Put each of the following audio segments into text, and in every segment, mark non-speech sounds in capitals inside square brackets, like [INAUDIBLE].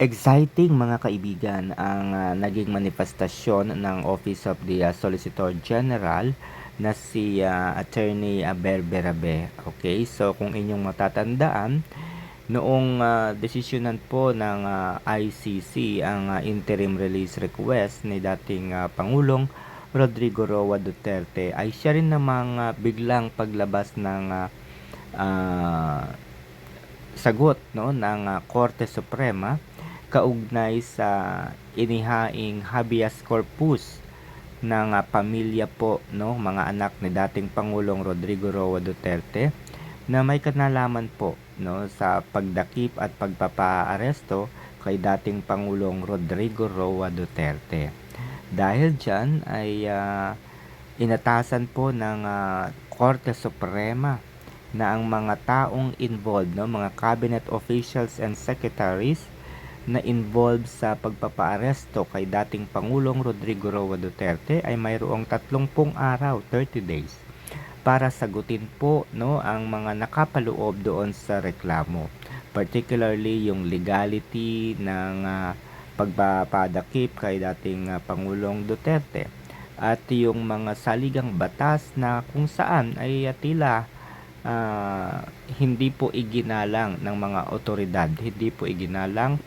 Exciting mga kaibigan ang ah, naging manifestasyon ng Office of the ah, Solicitor General na si ah, Attorney ah, Berberabe. Okay, so kung inyong matatandaan, noong ah, desisyonan po ng ah, ICC ang ah, interim release request ni dating ah, Pangulong Rodrigo Roa Duterte ay siya rin namang ah, biglang paglabas ng ah, ah, sagot no ng ah, Korte Suprema kaugnay sa inihaing habeas corpus ng ah, pamilya po no mga anak ni dating Pangulong Rodrigo Roa Duterte na may kanalaman po no sa pagdakip at pagpapaaresto kay dating Pangulong Rodrigo Roa Duterte. Dahil diyan ay ah, inatasan po ng ah, Korte Suprema na ang mga taong involved no mga cabinet officials and secretaries na involved sa pagpapaaresto kay dating Pangulong Rodrigo Roa Duterte ay mayroong 30 araw, 30 days para sagutin po no ang mga nakapaloob doon sa reklamo. Particularly yung legality ng ah, pagpapadakip kay dating ah, Pangulong Duterte at yung mga saligang batas na kung saan ay ah, tila ah, hindi po iginalang ng mga otoridad, hindi po iginalang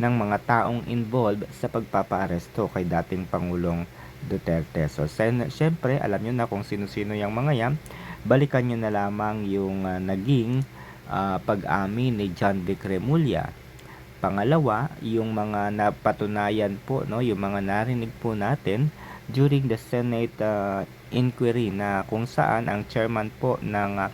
ng mga taong involved sa pagpapaaresto kay dating Pangulong Duterte. So, sen, syempre, alam nyo na kung sino-sino yung mga yan. Balikan nyo na lamang yung ah, naging ah, pag-amin ni John Vic Remulla. Pangalawa, yung mga napatunayan po, no, yung mga narinig po natin during the Senate ah, inquiry na kung saan ang chairman po ng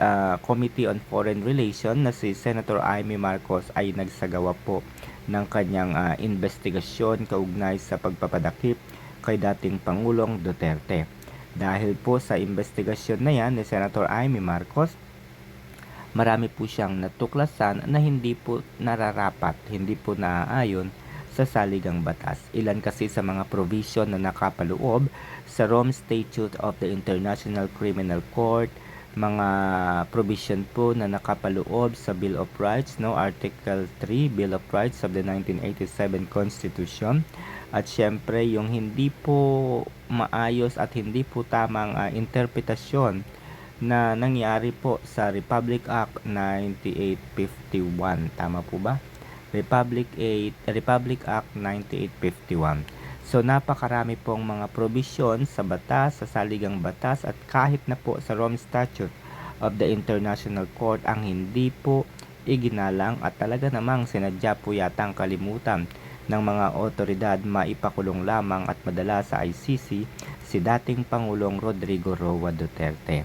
ah, uh, Committee on Foreign Relations na si Senator Amy Marcos ay nagsagawa po ng kanyang uh, investigasyon kaugnay sa pagpapadakip kay dating Pangulong Duterte. Dahil po sa investigasyon na yan ni Senator Amy Marcos, marami po siyang natuklasan na hindi po nararapat, hindi po naaayon sa saligang batas. Ilan kasi sa mga provision na nakapaloob sa Rome Statute of the International Criminal Court, mga provision po na nakapaloob sa Bill of Rights, no Article 3 Bill of Rights of the 1987 Constitution. At syempre, yung hindi po maayos at hindi po tamang ah, interpretasyon na nangyari po sa Republic Act 9851. Tama po ba? Republic 8, Republic Act 9851. So napakarami pong mga provision sa batas, sa saligang batas at kahit na po sa Rome Statute of the International Court ang hindi po iginalang at talaga namang sinadya po yatang kalimutan ng mga otoridad maipakulong lamang at madala sa ICC si dating Pangulong Rodrigo Roa Duterte.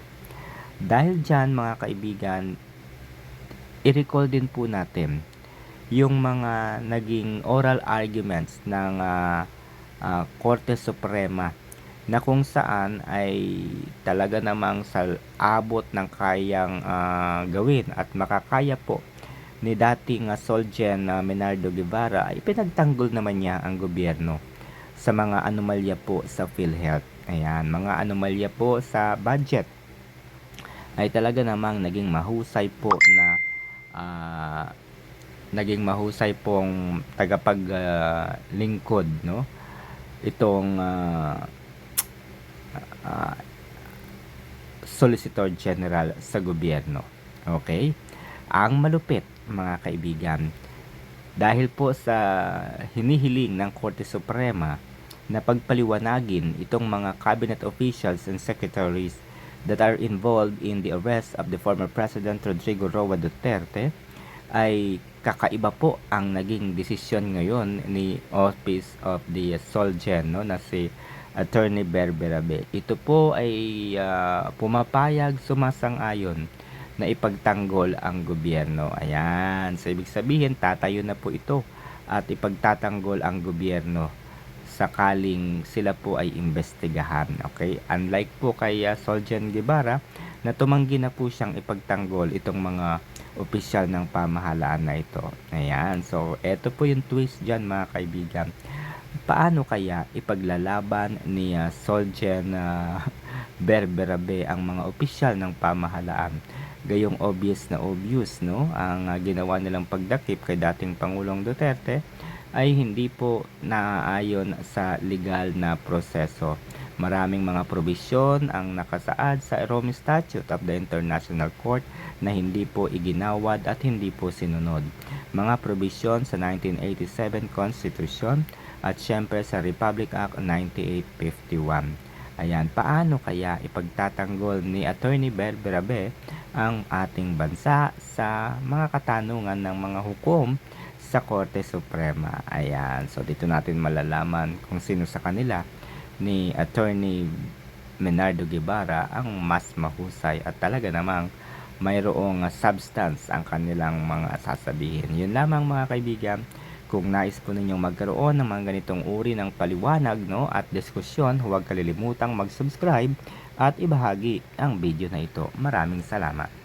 Dahil dyan mga kaibigan, i-recall din po natin yung mga naging oral arguments ng ah, ah, Korte Suprema na kung saan ay talaga namang sa abot ng kayang ah, gawin at makakaya po ni dating uh, Solgen uh, Menardo Guevara ay pinagtanggol naman niya ang gobyerno sa mga anomalya po sa PhilHealth. Ayan, mga anomalya po sa budget ay talaga namang naging mahusay po na ah, naging mahusay pong tagapag ah, lingkod no itong ah, ah, Solicitor General sa gobyerno. Okay? Ang malupit, mga kaibigan, dahil po sa hinihiling ng Korte Suprema na pagpaliwanagin itong mga cabinet officials and secretaries that are involved in the arrest of the former President Rodrigo Roa Duterte ay kakaiba po ang naging desisyon ngayon ni Office of the Solgen no, na si Attorney Berberabe. Ito po ay ah, pumapayag sumasang-ayon na ipagtanggol ang gobyerno. Ayan. So, ibig sabihin, tatayo na po ito at ipagtatanggol ang gobyerno sakaling sila po ay imbestigahan. Okay? Unlike po kay uh, Soljan Guevara na tumanggi na po siyang ipagtanggol itong mga opisyal ng pamahalaan na ito. Ayan. So, eto po yung twist dyan mga kaibigan. Paano kaya ipaglalaban ni uh, Soljan uh, [LAUGHS] Berberabe ang mga opisyal ng pamahalaan Gayong obvious na obvious, no? Ang ah, ginawa nilang pagdakip kay dating Pangulong Duterte ay hindi po naaayon sa legal na proseso. Maraming mga probisyon ang nakasaad sa Rome Statute of the International Court na hindi po iginawad at hindi po sinunod. Mga probisyon sa 1987 Constitution at syempre sa Republic Act 9851. Ayan, paano kaya ipagtatanggol ni Attorney Berberabe ang ating bansa sa mga katanungan ng mga hukom sa Korte Suprema? Ayan, so dito natin malalaman kung sino sa kanila ni Attorney Menardo Guevara ang mas mahusay at talaga namang mayroong substance ang kanilang mga sasabihin. Yun lamang mga kaibigan, kung nais po ninyong magkaroon ng mga ganitong uri ng paliwanag no, at diskusyon, huwag kalilimutang mag-subscribe at ibahagi ang video na ito. Maraming salamat.